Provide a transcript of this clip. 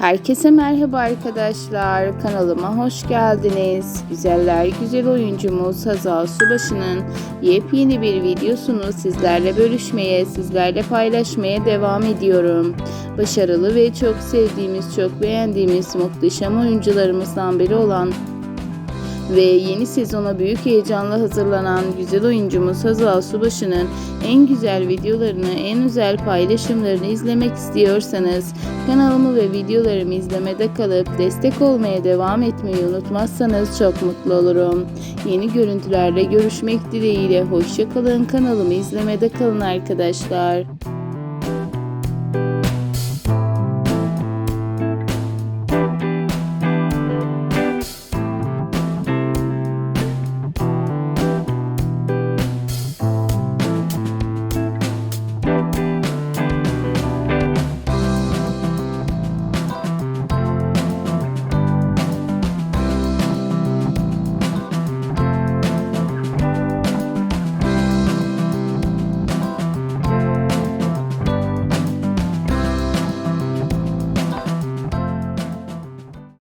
Herkese merhaba arkadaşlar. Kanalıma hoş geldiniz. Güzeller güzel oyuncumuz Hazal Subaşı'nın yepyeni bir videosunu sizlerle bölüşmeye, sizlerle paylaşmaya devam ediyorum. Başarılı ve çok sevdiğimiz, çok beğendiğimiz muhteşem oyuncularımızdan biri olan ve yeni sezona büyük heyecanla hazırlanan güzel oyuncumuz Hazal Subaşı'nın en güzel videolarını, en özel paylaşımlarını izlemek istiyorsanız kanalımı ve videolarımı izlemede kalıp destek olmaya devam etmeyi unutmazsanız çok mutlu olurum. Yeni görüntülerle görüşmek dileğiyle hoşçakalın kanalımı izlemede kalın arkadaşlar.